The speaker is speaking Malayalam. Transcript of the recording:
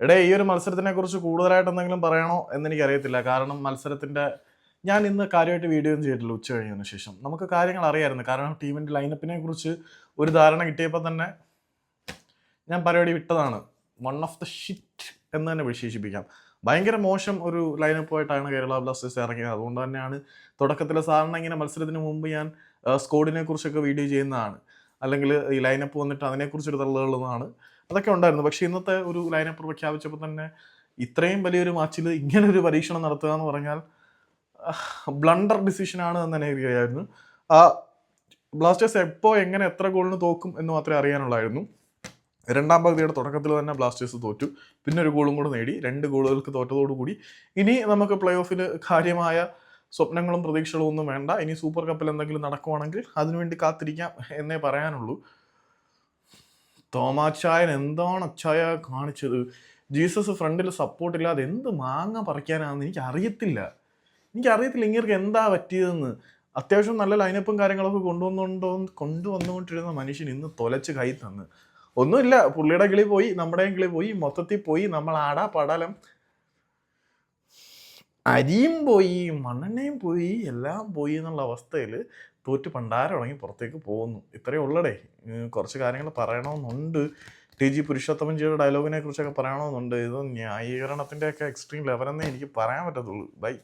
എടേ ഈ ഒരു മത്സരത്തിനെ കുറിച്ച് കൂടുതലായിട്ട് എന്തെങ്കിലും പറയണോ എന്ന് എനിക്കറിയത്തില്ല കാരണം മത്സരത്തിന്റെ ഞാൻ ഇന്ന് കാര്യമായിട്ട് വീഡിയോ ഒന്നും ചെയ്തിട്ടില്ല ഉച്ച കഴിഞ്ഞതിന് ശേഷം. നമുക്ക് കാര്യങ്ങൾ അറിയായിരുന്നു. കാരണം ടീമിന്റെ ലൈനപ്പിനെ കുറിച്ച് ഒരു ധാരണ കിട്ടിയപ്പോൾ തന്നെ ഞാൻ പരിപാടി വിട്ടതാണ്. വൺ ഓഫ് ദ ഷിറ്റ് എന്ന് തന്നെ വിശേഷിപ്പിക്കാം. ഭയങ്കര മോശം ഒരു ലൈനപ്പുമായിട്ടാണ് കേരള ബ്ലാസ്റ്റേഴ്സ് ഇറങ്ങിയത്. അതുകൊണ്ട് തന്നെയാണ് തുടക്കത്തിലെ സാധാരണ ഇങ്ങനെ മത്സരത്തിന് മുമ്പ് ഞാൻ സ്കോഡിനെ കുറിച്ചൊക്കെ വീഡിയോ ചെയ്യുന്നതാണ്. അല്ലെങ്കിൽ ഈ ലൈനപ്പ് വന്നിട്ട് അതിനെക്കുറിച്ചൊരു തള്ളുകളാണ് അതൊക്കെ ഉണ്ടായിരുന്നു. പക്ഷെ ഇന്നത്തെ ഒരു ലൈനപ്പ് പ്രഖ്യാപിച്ചപ്പോൾ തന്നെ ഇത്രയും വലിയൊരു മാച്ചിൽ ഇങ്ങനെ ഒരു പരീക്ഷണം നടത്തുക എന്ന് പറഞ്ഞാൽ ബ്ലണ്ടർ ഡിസിഷനാണ് എന്ന് തന്നെ എനിക്കറിയായിരുന്നു ആ ബ്ലാസ്റ്റേഴ്സ് എപ്പോൾ എങ്ങനെ എത്ര ഗോളിന് തോക്കും എന്ന് മാത്രമേ അറിയാനുള്ളായിരുന്നു. രണ്ടാം പകുതിയുടെ തുടക്കത്തിൽ തന്നെ ബ്ലാസ്റ്റേഴ്സ് തോറ്റു. പിന്നെ ഒരു ഗോളും കൂടെ നേടി. രണ്ട് ഗോളുകൾക്ക് തോറ്റതോടുകൂടി ഇനി നമുക്ക് പ്ലേ ഓഫിൽ കാര്യമായ സ്വപ്നങ്ങളും പ്രതീക്ഷകളും ഒന്നും വേണ്ട. ഇനി സൂപ്പർ കപ്പിൽ എന്തെങ്കിലും നടക്കുവാണെങ്കിൽ അതിനുവേണ്ടി കാത്തിരിക്കാം എന്നേ പറയാനുള്ളൂ. തോമാച്ചായൻ എന്താണ് അച്ചായ കാണിച്ചത്? ജീസസ് ഫ്രണ്ടിൽ സപ്പോർട്ട് ഇല്ലാതെ എന്ത് മാങ്ങ പറിക്കാനാണെന്ന് എനിക്ക് അറിയത്തില്ല എനിക്കറിയത്തില്ല ഇങ്ങനെ എന്താ പറ്റിയതെന്ന്. അത്യാവശ്യം നല്ല ലൈനപ്പും കാര്യങ്ങളൊക്കെ കൊണ്ടുവന്നുകൊണ്ടോ കൊണ്ടുവന്നുകൊണ്ടിരുന്ന മനുഷ്യൻ ഇന്ന് തൊലച്ച് കൈ തന്ന്. ഒന്നുമില്ല പുള്ളിയുടെ കിളി പോയി നമ്മുടെയും കിളി പോയി മൊത്തത്തിൽ പോയി നമ്മൾ ആടാ പടലം അരിയും പോയി മണ്ണെണ്ണയും പോയി എല്ലാം പോയി എന്നുള്ള അവസ്ഥയിൽ തോറ്റ് പണ്ടാരം ഉണങ്ങി പുറത്തേക്ക് പോകുന്നു. ഇത്രയേ ഉള്ളടേ. കുറച്ച് കാര്യങ്ങൾ പറയണമെന്നുണ്ട്. ടി ജി പുരുഷോത്തമൻ ജിയുടെ ഡയലോഗിനെ കുറിച്ചൊക്കെ പറയണമെന്നുണ്ട്. ഇത് ന്യായീകരണത്തിന്റെയൊക്കെ എക്സ്ട്രീം ലെവലെന്നേ എനിക്ക് പറയാൻ പറ്റത്തുള്ളൂ. ബൈ